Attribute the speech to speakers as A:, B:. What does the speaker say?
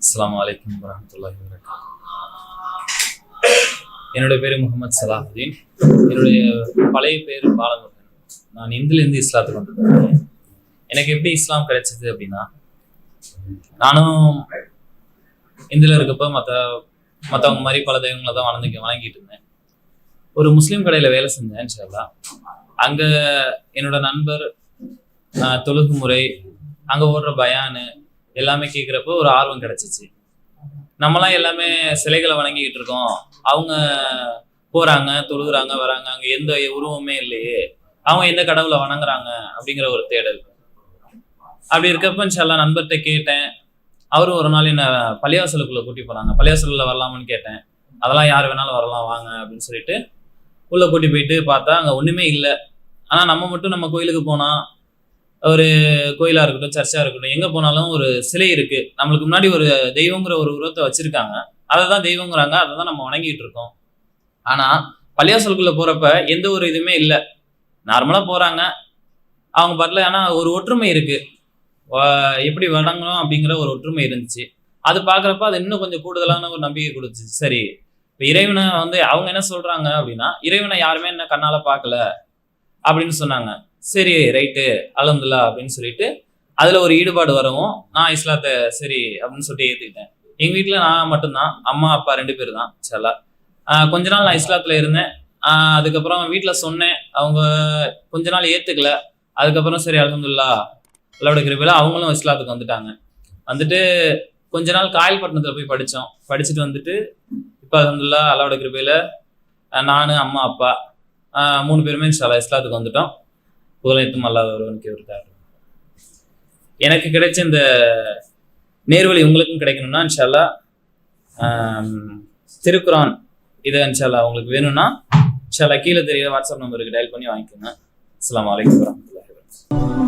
A: அஸ்லாம் வலைக்கம் வரஹ்மத்துல்லாஹி வபரகாத்துஹு. என்னுடைய பேர் முகமது சலாஹுதீன். என்னுடைய பழைய பேர் பாலமுருகன். நான் இந்துலேருந்து இஸ்லாத்துக்கு வந்திருக்கேன். எனக்கு எப்படி இஸ்லாம் கிடைச்சது அப்படின்னா நானும் இந்துல இருக்கப்ப மற்ற மற்றவங்க மாதிரி பல தெய்வங்களை தான் வளர்ந்து வணங்கிட்டு இருந்தேன். ஒரு முஸ்லீம் கடையில் வேலை செஞ்சேன் இன்ஷால்லா அங்கே என்னோட நண்பர் தொழுகு முறை அங்கே ஓடுற பயானு எல்லாமே கேட்குறப்போ ஒரு ஆர்வம் கிடைச்சிச்சு. நம்மலாம் எல்லாமே சிலைகளை வணங்கிக்கிட்டு இருக்கோம். அவங்க போறாங்க தொழுகுறாங்க வராங்க. அங்க எந்த உருவமே இல்லையே. அவங்க எந்த கடவுளை வணங்குறாங்க அப்படிங்கிற ஒரு தேடல். அப்படி இருக்கப்ப சில நண்பர்கிட்ட கேட்டேன். அவரும் ஒரு நாள் என்ன பள்ளியாசலுக்குள்ளே கூட்டி போனாங்க. பள்ளியாசலில் வரலாமான்னு கேட்டேன். அதெல்லாம் யார் வேணாலும் வரலாம் வாங்க அப்படின்னு சொல்லிட்டு உள்ள கூட்டி போயிட்டு பார்த்தா அங்க ஒண்ணுமே இல்லை. ஆனா நம்ம மட்டும் நம்ம கோயிலுக்கு போனால் ஒரு கோயிலாக இருக்கட்டும் சர்ச்சாக இருக்கட்டும் எங்கே போனாலும் ஒரு சிலை இருக்குது நம்மளுக்கு முன்னாடி ஒரு தெய்வங்கிற ஒரு உருவத்தை வச்சுருக்காங்க. அதை தான் தெய்வங்கிறாங்க. அதை தான் நம்ம வணங்கிட்டு இருக்கோம். ஆனால் பள்ளியாசலுக்குள்ளே போகிறப்ப எந்த ஒரு இதுவுமே இல்லை. நார்மலாக போகிறாங்க அவங்க பாட்டில் ஆனால் ஒரு ஒற்றுமை இருக்குது எப்படி வணங்கணும் அப்படிங்கிற ஒரு ஒற்றுமை இருந்துச்சு. அது பார்க்குறப்ப அது இன்னும் கொஞ்சம் கூடுதலான ஒரு நம்பிக்கை கொடுத்துச்சு. சரி இப்போ இறைவனை வந்து அவங்க என்ன சொல்கிறாங்க அப்படின்னா இறைவனை யாருமே என்ன கண்ணால் பார்க்கல அப்படின்னு சொன்னாங்க. சரி ரைட்டு அலமதுல்லா அப்படின்னு சொல்லிட்டு அதில் ஒரு ஈடுபாடு வரவும் நான் இஸ்லாத்தை சரி அப்படின்னு சொல்லிட்டு ஏற்றுக்கிட்டேன் எங்கள் வீட்டில் நான் மட்டும்தான் அம்மா அப்பா ரெண்டு பேர் தான் சலா கொஞ்ச நாள் நான் இஸ்லாத்தில் இருந்தேன். அதுக்கப்புறம் வீட்டில் சொன்னேன் அவங்க கொஞ்ச நாள் ஏற்றுக்கல அதுக்கப்புறம் சரி அலமதுல்லா அல்லாவோட கிருபையில் அவங்களும் இஸ்லாத்துக்கு வந்துட்டாங்க. வந்துட்டு கொஞ்ச நாள் காயல்பட்டினத்தில் போய் படித்தோம் படிச்சுட்டு வந்துட்டு இப்போ அலமதுல்லா அல்லாவோட கிருபையில் நான் அம்மா அப்பா மூணு பேருமே இன்ஷால்லா இஸ்லாத்துக்கு வந்துட்டோம். புகழைத்தும் அல்லாத ஒருவனுக்கு இருக்காரு எனக்கு கிடைச்ச இந்த நேர்வழி உங்களுக்கும் கிடைக்கணும்னா இன்ஷால்லா ஆம், திருக்குரான் இதை இன்ஷால்லா உங்களுக்கு வேணும்னா இன்ஷால்லா கீழே தெரியுற வாட்ஸ்அப் நம்பருக்கு டயல் பண்ணி வாங்கிக்கோங்க. அஸ்லாம் வலைக்கம் வரமத்துல